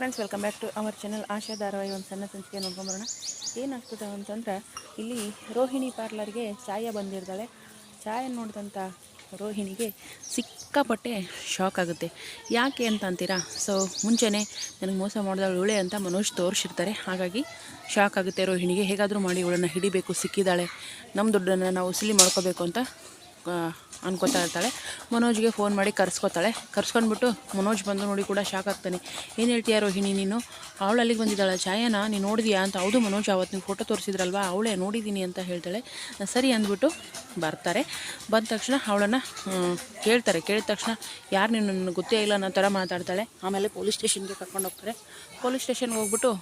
Friends welcome back to our channel Asha ಧಾರಾವಾಹಿ ಒಂದು ಸಣ್ಣ ಸಂಚಿಕೆ ನೋಡ್ಕೊಂಬರೋಣ ಏನಾಗ್ತದೆ ಅಂತಂದ್ರೆ, ಇಲ್ಲಿ ರೋಹಿಣಿ ಪಾರ್ಲರ್ಗೆ ಛಾಯ ಬಂದಿರ್ತಾಳೆ ಛಾಯ ನೋಡಿದಂಥ ರೋಹಿಣಿಗೆ ಸಿಕ್ಕಾಪಟ್ಟೆ ಶಾಕ್ ಆಗುತ್ತೆ. ಯಾಕೆ ಅಂತ ಅಂತೀರಾ? ಸೊ ಮುಂಚೆನೇ ನನಗೆ ಮೋಸ ಮಾಡಿದವಳು ಇವಳೆ ಅಂತ ಮನೋಜ್ ತೋರಿಸಿರ್ತಾರೆ. ಹಾಗಾಗಿ ಶಾಕ್ ಆಗುತ್ತೆ ರೋಹಿಣಿಗೆ. ಹೇಗಾದರೂ ಮಾಡಿ ಇವಳನ್ನು ಹಿಡಿಬೇಕು ಸಿಕ್ಕಿದ್ದಾಳೆ ನಮ್ಮ ದುಡ್ಡನ್ನು ನಾವು ಉಸಿಲಿ ಮಾಡ್ಕೋಬೇಕು ಅಂತ ಅನ್ಕೋತಾ ಇರ್ತಾಳೆ. ಮನೋಜ್ಗೆ ಫೋನ್ ಮಾಡಿ ಕರ್ಸ್ಕೊತಾಳೆ. ಕರ್ಸ್ಕೊಂಡ್ಬಿಟ್ಟು ಮನೋಜ್ ಬಂದು ನೋಡಿ ಕೂಡ ಶಾಕ್ ಆಗ್ತಾನೆ. ಏನು ಹೇಳ್ತೀಯ ರೋಹಿಣಿ ನೀನು? ಅವಳು ಅಲ್ಲಿಗೆ ಬಂದಿದ್ದಾಳೆ. ಛಾಯಾನ ನೀನು ನೋಡಿದ್ಯಾ ಅಂತ? ಹೌದು ಮನೋಜ್, ಅವತ್ತು ನೀವು ಫೋಟೋ ತೋರಿಸಿದ್ರಲ್ವ? ಅವಳೇ ನೋಡಿದ್ದೀನಿ ಅಂತ ಹೇಳ್ತಾಳೆ. ಸರಿ ಅಂದ್ಬಿಟ್ಟು ಬರ್ತಾರೆ. ಬಂದ ತಕ್ಷಣ ಅವಳನ್ನು ಕೇಳ್ತಾರೆ. ಕೇಳಿದ ತಕ್ಷಣ ಯಾರು ನೀನು ಗೊತ್ತೇ ಇಲ್ಲ ಅನ್ನೋ ಥರ ಮಾತಾಡ್ತಾಳೆ. ಆಮೇಲೆ ಪೊಲೀಸ್ ಸ್ಟೇಷನ್ಗೆ ಕರ್ಕೊಂಡು ಹೋಗ್ತಾರೆ. ಪೊಲೀಸ್ ಸ್ಟೇಷನ್ಗೆ ಹೋಗ್ಬಿಟ್ಟು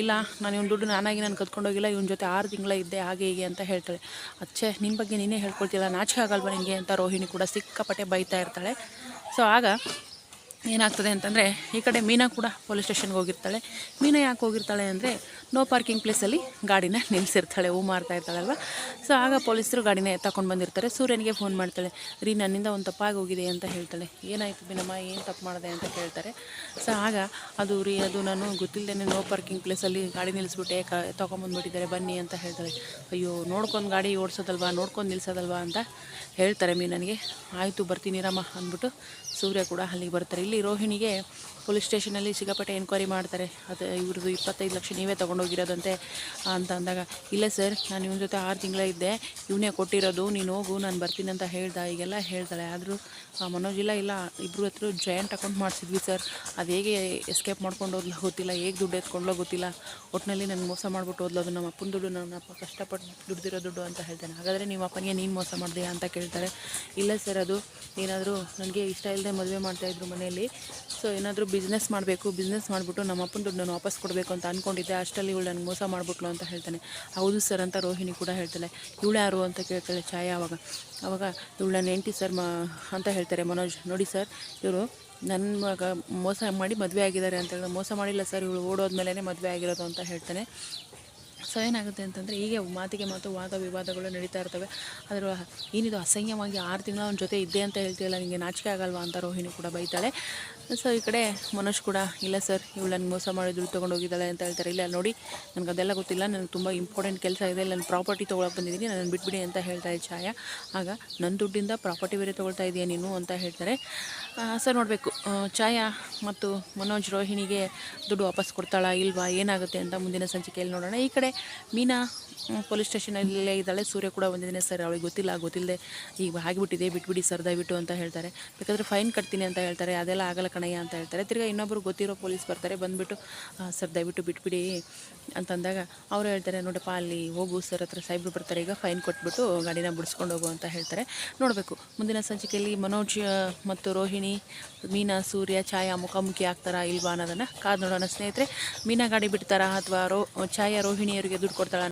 ಇಲ್ಲ, ನಾನು ಇವ್ನ ದುಡ್ಡು ನಾನಾಗಿ ನಾನು ಕದ್ಕೊಂಡೋಗಿಲ್ಲ, ಇವನ ಜೊತೆ ಆರು ತಿಂಗಳ ಇದ್ದೆ, ಹಾಗೆ ಹೀಗೆ ಅಂತ ಹೇಳ್ತಾಳೆ. ಅಚ್ಚೆ ನಿನ್ನ ಬಗ್ಗೆ ನೀನೇ ಹೇಳ್ಕೊಳ್ತಿಲ್ಲ ನಾಚೆ ಆಗಲ್ವ ನಿನಗೆ ಅಂತ ರೋಹಿಣಿ ಕೂಡ ಸಿಕ್ಕಾಪಟ್ಟೆ ಬೈತಾ ಇರ್ತಾಳೆ. ಸೊ ಆಗ ಏನಾಗ್ತದೆ ಅಂತಂದರೆ, ಈ ಕಡೆ ಮೀನಾ ಕೂಡ ಪೊಲೀಸ್ ಸ್ಟೇಷನ್ಗೆ ಹೋಗಿರ್ತಾಳೆ. ಮೀನಾ ಯಾಕೆ ಹೋಗಿರ್ತಾಳೆ ಅಂದರೆ, ನೋ ಪಾರ್ಕಿಂಗ್ ಪ್ಲೇಸಲ್ಲಿ ಗಾಡಿನ ನಿಲ್ಲಿಸಿರ್ತಾಳೆ ಹೂ ಮಾರ್ತಾ ಇರ್ತಾಳಲ್ವ? ಸೊ ಆಗ ಪೊಲೀಸರು ಗಾಡಿನ ತಗೊಂಡು ಬಂದಿರ್ತಾರೆ. ಸೂರ್ಯನಿಗೆ ಫೋನ್ ಮಾಡ್ತಾಳೆ, ರೀ, ನನ್ನಿಂದ ಒಂದು ತಪ್ಪಾಗಿ ಹೋಗಿದೆ ಅಂತ ಹೇಳ್ತಾಳೆ. ಏನಾಯಿತು ಬಿನಮ್ಮ, ಏನು ತಪ್ಪು ಮಾಡಿದೆ ಅಂತ ಕೇಳ್ತಾರೆ. ಸೊ ಆಗ ಅದು, ರೀ, ಅದು ನಾನು ಗೊತ್ತಿಲ್ಲದೇ ನೋ ಪಾರ್ಕಿಂಗ್ ಪ್ಲೇಸಲ್ಲಿ ಗಾಡಿ ನಿಲ್ಲಿಸ್ಬಿಟ್ಟೆ ಕ ತೊಗೊಂಬಂದ್ಬಿಟ್ಟಿದ್ದಾರೆ ಬನ್ನಿ ಅಂತ ಹೇಳ್ತಾಳೆ. ಅಯ್ಯೋ, ನೋಡ್ಕೊಂಡು ಗಾಡಿ ಓಡಿಸೋದಲ್ವಾ, ನೋಡ್ಕೊಂಡು ನಿಲ್ಲಿಸೋದಲ್ವಾ ಅಂತ ಹೇಳ್ತಾರೆ ಮೀನನಿಗೆ. ಆಯಿತು, ಬರ್ತೀನಿ, ರಮ್ಮ, ಅಂದ್ಬಿಟ್ಟು ಸೂರ್ಯ ಕೂಡ ಅಲ್ಲಿಗೆ ಬರ್ತಾರೆ. ಇಲ್ಲಿ ರೋಹಿಣಿಗೆ ಪೊಲೀಸ್ ಸ್ಟೇಷನಲ್ಲಿ ಸಿಗಾಪಟ್ಟೆ ಎನ್ಕ್ವೈರಿ ಮಾಡ್ತಾರೆ. ಅದು ಇವ್ರದ್ದು ಇಪ್ಪತ್ತೈದು ಲಕ್ಷ ನೀವೇ ತೊಗೊಂಡೋಗಿರೋದಂತೆ ಅಂತ ಅಂದಾಗ, ಇಲ್ಲ ಸರ್, ನಾನು ಇವನ ಜೊತೆ ಆರು ತಿಂಗಳ ಇದ್ದೆ. ಇವನೇ ಕೊಟ್ಟಿರೋದು. ನೀನು ಹೋಗು, ನಾನು ಬರ್ತೀನಿ ಅಂತ ಹೇಳ್ದೆ. ಈಗೆಲ್ಲ ಹೇಳ್ತಾಳೆ. ಆದರೂ ಮನೋಜ್ ಇಲ್ಲ ಇಲ್ಲ. ಇಬ್ಬರು ಹತ್ರ ಜಾಯಿಂಟ್ ಅಕೌಂಟ್ ಮಾಡಿಸಿದ್ವಿ ಸರ್. ಅದು ಹೇಗೆ ಎಸ್ಕೇಪ್ ಮಾಡ್ಕೊಂಡು ಹೋದ್ಲ ಗೊತ್ತಿಲ್ಲ. ಹೇಗೆ ದುಡ್ಡು ಎತ್ಕೊಂಡ್ಲೋ ಗೊತ್ತಿಲ್ಲ. ಒಟ್ಟಿನಲ್ಲಿ ನನಗೆ ಮೋಸ ಮಾಡ್ಬಿಟ್ಟು ಅದು ನಮ್ಮ ಅಪ್ಪನ ದುಡ್ಡು. ನನ್ನ ಅಪ್ಪ ಕಷ್ಟಪಟ್ಟು ದುಡ್ದಿರೋ ದುಡ್ಡು ಅಂತ ಹೇಳ್ತಾನೆ. ಹಾಗಾದರೆ ನಿಮ್ಮ ಅಪ್ಪನಿಗೆ ನೀನು ಮೋಸ ಮಾಡಿದೆಯಾ ಅಂತ ಕೇಳ್ತಾರೆ. ಇಲ್ಲ ಸರ್, ಅದು ಏನಾದರೂ ನನಗೆ ಇಷ್ಟ ಇಲ್ಲದೆ ಮದುವೆ ಮಾಡ್ತಾಯಿದ್ರು ಮನೆಯಲ್ಲಿ. ಸೊ ಏನಾದರೂ ಬಿಸ್ನೆಸ್ ಮಾಡಬೇಕು ಬಿಸ್ನೆಸ್ ಮಾಡಿಬಿಟ್ಟು ನಮ್ಮ ಅಪ್ಪನ ದುಡ್ಡು ನಾನು ವಾಪಸ್ ಕೊಡಬೇಕು ಅಂತ ಅಂದ್ಕೊಂಡಿದ್ದೆ ಅಷ್ಟರಲ್ಲಿ ಇವಳು ನನಗೆ ಮೋಸ ಮಾಡಿಬಿಟ್ಲು ಅಂತ ಹೇಳ್ತಾನೆ. ಹೌದು ಸರ್ ಅಂತ ರೋಹಿಣಿ ಕೂಡ ಹೇಳ್ತಾಳೆ. ಇವಳು ಯಾರು ಅಂತ ಕೇಳ್ತಾಳೆ ಛಾಯಾ ಅವಾಗ. ಅವಾಗ ಇವಳು ನನ್ನ ಹೆಂಡತಿ ಸರ್ ಮಾ ಅಂತ ಹೇಳ್ತಾರೆ ಮನೋಜ್. ನೋಡಿ ಸರ್ ಇವರು ನನ್ನ ಮಗ ಮೋಸ ಮಾಡಿ ಮದುವೆ ಆಗಿದ್ದಾರೆ ಅಂತ ಹೇಳಿದ್ರೆ ಮೋಸ ಮಾಡಿಲ್ಲ ಸರ್ ಇವಳು ಓಡೋದ್ಮೇಲೆ ಮದುವೆ ಆಗಿರೋದು ಅಂತ ಹೇಳ್ತಾನೆ. ಸೊ ಏನಾಗುತ್ತೆ ಅಂತಂದರೆ ಹೀಗೆ ಮಾತಿಗೆ ಮಾತು ವಾದ ವಿವಾದಗಳು ನಡೀತಾ ಇರ್ತವೆ. ಅದರ ಏನಿದು ಅಸಹ್ಯವಾಗಿ ಆರು ತಿಂಗಳ ಅವನ ಜೊತೆ ಇದ್ದೆ ಅಂತ ಹೇಳ್ತಿಲ್ಲ ನಿಮಗೆ ನಾಚಿಕೆ ಆಗಲ್ವಾ ಅಂತ ರೋಹಿಣಿ ಕೂಡ ಬೈತಾಳೆ. ಸೊ ಈ ಕಡೆ ಮನೋಜ್ ಕೂಡ, ಇಲ್ಲ ಸರ್ ಇವಳು ನನಗೆ ಮೋಸ ಮಾಡಿ ದುಡ್ಡು ತೊಗೊಂಡೋಗಿದ್ದಾಳೆ ಅಂತ ಹೇಳ್ತಾರೆ. ಇಲ್ಲ, ನೋಡಿ ನನಗೆ ಅದೆಲ್ಲ ಗೊತ್ತಿಲ್ಲ. ನನಗೆ ತುಂಬ ಇಂಪಾರ್ಟೆಂಟ್ ಕೆಲಸ ಇದೆ. ನಾನು ಪ್ರಾಪರ್ಟಿ ತೊಗೊಳಕ್ಕೆ ಬಂದಿದ್ದೀನಿ. ನಾನು ಬಿಟ್ಬಿಡಿ ಅಂತ ಹೇಳ್ತಾ ಇದ್ದೆ ಛಾಯಾ. ಆಗ ನನ್ನ ದುಡ್ಡಿಂದ ಪ್ರಾಪರ್ಟಿ ಬೇರೆ ತೊಗೊಳ್ತಾ ಇದೆಯಾ ನೀನು? ಅಂತ ಹೇಳ್ತಾರೆ. ಸರ್ ನೋಡಬೇಕು. ಛಾಯಾ ಮತ್ತು ಮನೋಜ್ ರೋಹಿಣಿಗೆ ದುಡ್ಡು ವಾಪಸ್ ಕೊಡ್ತಾಳ ಇಲ್ವಾ? ಏನಾಗುತ್ತೆ ಅಂತ ಮುಂದಿನ ಸಂಚಿಕೆಯಲ್ಲಿ ನೋಡೋಣ. ಈ ಕಡೆ ಮೀನಾ ಪೊಲೀಸ್ ಸ್ಟೇಷನಲ್ಲೇ ಇದ್ದಾಳೆ. ಸೂರ್ಯ ಕೂಡ ಬಂದಿದ್ದೀನಿ. ಸರ್, ಅವಳಿಗೆ ಗೊತ್ತಿಲ್ಲ ಗೊತ್ತಿಲ್ಲದೆ ಈಗ ಆಗಿಬಿಟ್ಟಿದೆ ಬಿಟ್ಬಿಡಿ ಸರ್, ದಯವಿಟ್ಟು ಅಂತ ಹೇಳ್ತಾರೆ. ಬೇಕಾದರೆ ಫೈನ್ ಕಟ್ತೀನಿ ಅಂತ ಹೇಳ್ತಾರೆ. ಅದೆಲ್ಲ ಆಗಲ್ಲ ಕಣಯ್ಯ ಅಂತ ಹೇಳ್ತಾರೆ. ತಿರ್ಗಾ ಇನ್ನೊಬ್ಬರು ಗೊತ್ತಿರೋ ಪೊಲೀಸ್ ಬರ್ತಾರೆ, ಬಂದುಬಿಟ್ಟು ಸರ್, ದಯವಿಟ್ಟು ಬಿಟ್ಬಿಡಿ ಅಂತಂದಾಗ ಅವರು ಹೇಳ್ತಾರೆ, ನೋಡಪ್ಪ, ಅಲ್ಲಿ ಹೋಗು, ಸರ್ ಹತ್ರ ಸಾಹೇಬ್ರು ಬರ್ತಾರೆ, ಈಗ ಫೈನ್ ಕೊಟ್ಬಿಟ್ಟು ಗಾಡಿನ ಬಿಡಿಸ್ಕೊಂಡು ಹೋಗು ಅಂತ ಹೇಳ್ತಾರೆ. ನೋಡಬೇಕು. ಮುಂದಿನ ಸಂಚಿಕೆಯಲ್ಲಿ ಮನೋಜ್ ಮತ್ತು ರೋಹಿಣಿ, ಮೀನಾ, ಸೂರ್ಯ, ಛಾಯಾ ಮುಖಾಮುಖಿ ಆಗ್ತಾರಾ ಇಲ್ವಾ ಅನ್ನೋದನ್ನು ಕಾದು ನೋಡೋಣ ಸ್ನೇಹಿತರೆ. ಮೀನಾ ಗಾಡಿ ಬಿಡ್ತಾರಾ ಅಥವಾ ರೋ, ಛಾಯಾ ರೋಹಿಣಿಯವರಿಗೆ ದುಡ್ಡು ಕೊಡ್ತಾಳ